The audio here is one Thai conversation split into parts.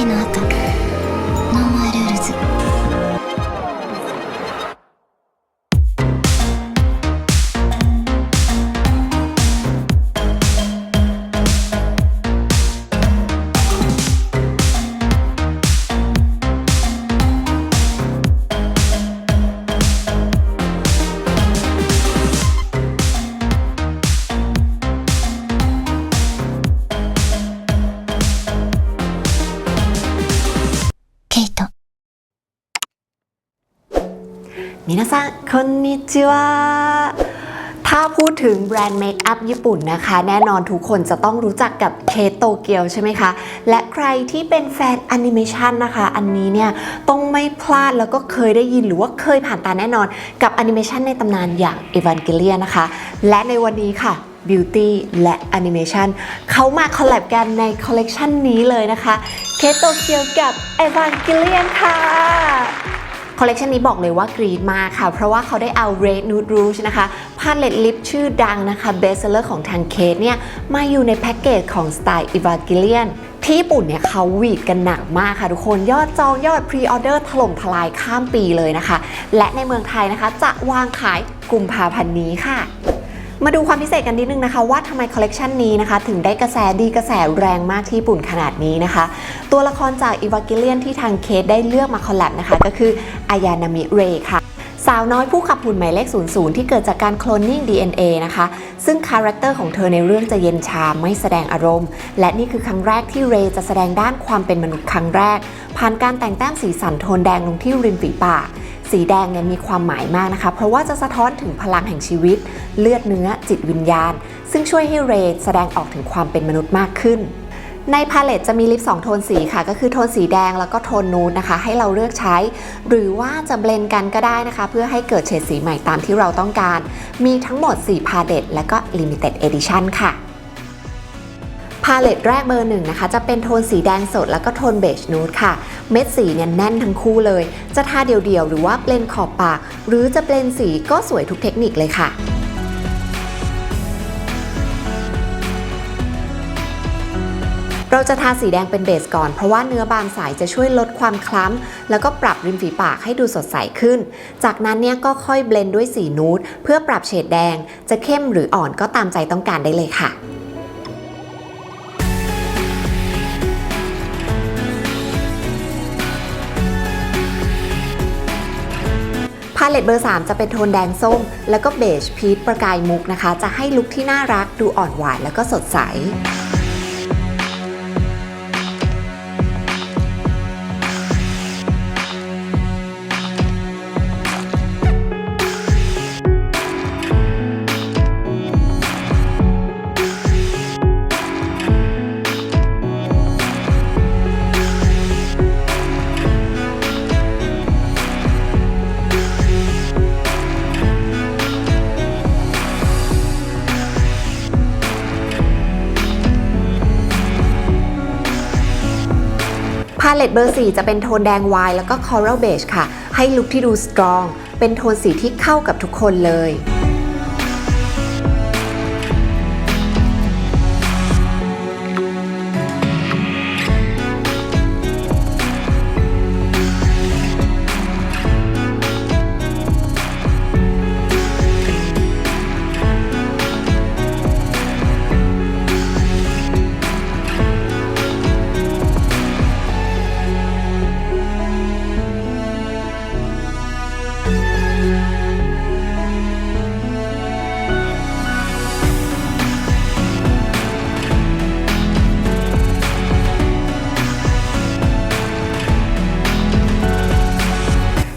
けの赤 มินาซังคอนนิจิวะถ้าพูดถึงแบรนด์เมคอัพญี่ปุ่นนะคะ แน่นอนทุกคนจะต้องรู้จักกับเคโตเกียวใช่ไหมคะ และใครที่เป็นแฟนแอนิเมชันนะคะ อันนี้เนี่ยต้องไม่พลาดแล้วก็เคยได้ยินหรือว่าเคยผ่านตาแน่นอน กับแอนิเมชันในตำนานอย่าง Evangelion นะคะ และในวันนี้ค่ะ Beauty และแอนิเมชันเขามาคอลแลบกันในคอลเลกชันนี้เลยนะคะเคโตเกียวกับ Evangelion ค่ะ คอลเลกชันนี้บอกเลยว่ากรีดมากค่ะ เพราะว่าเขาได้เอา Red Nude Rouge นะคะพาเลตลิปชื่อดังนะคะเบสเซอร์ของทางเคสเนี่ย มาอยู่ในแพ็กเกจของสไตล์อิวากิเลียนที่ญี่ปุ่นเนี่ยเขาหวีดกันหนักมากค่ะทุกคนยอดจองยอดพรีออเดอร์ถล่มทลายข้ามปีเลยนะคะ และในเมืองไทยนะคะ จะวางขายกุมภาพันธ์นี้ค่ะ มาดูความพิเศษกันนิดนึงนะคะว่าทำไมคอลเลกชันนี้นะคะ ถึงได้กระแสดีกระแสแรงมากที่ญี่ปุ่นขนาดนี้นะคะ ตัวละครจากอีวากิเลียนที่ทางเคสได้เลือกมาคอลแลบนะคะ ก็คืออายานามิเรค่ะาวน้อยผู้ขับหุ่นหมายเลข 00 ที่เกิดจากการโคลนนิ่ง DNA นะคะ ซึ่งคาแรคเตอร์ของเธอในเรื่องจะเย็นชาไม่แสดงอารมณ์ และนี่คือครั้งแรกที่เรย์จะแสดงด้านความเป็นมนุษย์ครั้งแรก ผ่านการแต่งแต้มสีสันโทนแดงลงที่ริมฝีปากสีแดงเนี่ยมีความหมายมากนะคะ เพราะว่าจะสะท้อนถึงพลังแห่งชีวิต เลือดเนื้อจิตวิญญาณ ซึ่งช่วยให้เรย์แสดงออกถึงความเป็นมนุษย์มากขึ้น ในพาเลตจะมีลิป2โทนสีค่ะก็คือโทนสีแดงแล้วก็โทนนูดนะคะ ให้เราเลือกใช้ หรือว่าจะเบลนกันก็ได้นะคะ เพื่อให้เกิดเฉดสีใหม่ตามที่เราต้องการ มีทั้งหมด 4 พาเลตและก็ Limited Edition ค่ะพาเลตแรกเบอร์หนึ่งนะคะ จะเป็นโทนสีแดงสดแล้วก็โทนเบจนูดค่ะ เม็ดสีเนี่ยแน่นทั้งคู่เลย จะทาเดี่ยวๆ หรือว่าเบลนขอบปาก หรือจะเบลนสีก็สวยทุกเทคนิคเลยค่ะ เราจะทาสีแดงเป็นเบสก่อน เพราะว่าเนื้อบางสายจะช่วยลดความคล้ำ แล้วก็ปรับริมฝีปากให้ดูสดใสขึ้น จากนั้นเนี่ยก็ค่อยเบลนด์ด้วยสีนูดเพื่อปรับเฉดแดง จะเข้มหรืออ่อนก็ตามใจต้องการได้เลยค่ะพาเลตเบอร์ 3 จะเป็นโทนแดงส้ม แล้วก็เบจพีชประกายมุกนะคะ จะให้ลุคที่น่ารักดูอ่อนหวานแล้วก็สดใส เลตเบอร์ 4 จะเป็นโทนแดงวายแล้วก็คอรัลเบจค่ะ ให้ลุคที่ดูสตรอง เป็นโทนสีที่เข้ากับทุกคนเลย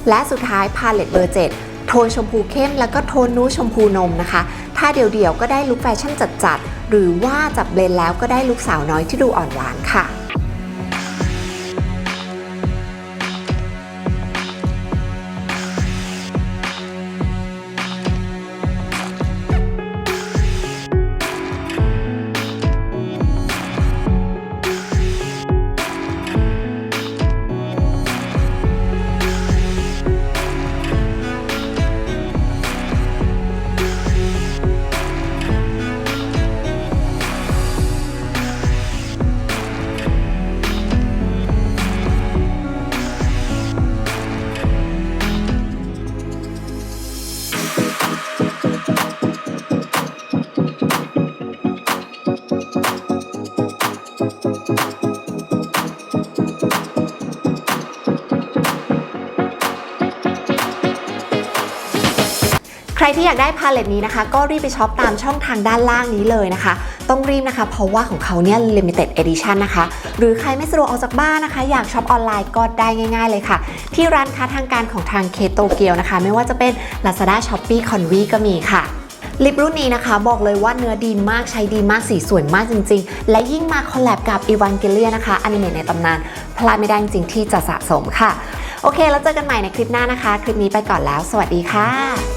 และสุดท้ายพาเลตเบอร์ 7 โทนชมพูเข้มแล้วก็โทนนู้ชมพูนมนะคะ ถ้าเดี่ยวๆก็ได้ลุคแฟชั่นจัดๆ หรือว่าจับเบลนแล้วก็ได้ลุคสาวน้อยที่ดูอ่อนหวานค่ะ รที่อยากได้พาเลตนี้นะคะ ก็รีบไปช็อปตามช่องทางด้านล่างนี้เลยนะคะ ต้องรีบนะคะ เพราะว่าของเขาเนี่ย limited edition นะคะ หรือใครไม่สะดวกออกจากบ้านนะคะ อยากช็อปออนไลน์ก็ได้ง่าย ๆ เลยค่ะ ที่ร้านค้าทางการของทางเคโตเกียวนะคะ ไม่ว่าจะเป็น Lazada, Shopee, Convi ก็มีค่ะลิปรุ่นนี้นะคะบอกเลยว่าเนื้อดีมากใช้ดีมากสีสวยมากจริง ๆ และยิ่งมาคอลแลบกับ e v a n g e l i a นะคะอนิเมะในตำนาน พลาดไม่ได้จริงที่จะสะสมค่ะ โอเค แล้วเจอกันใหม่ในคลิปหน้านะคะ คลิปนี้ไปก่อนแล้ว สวัสดีค่ะ「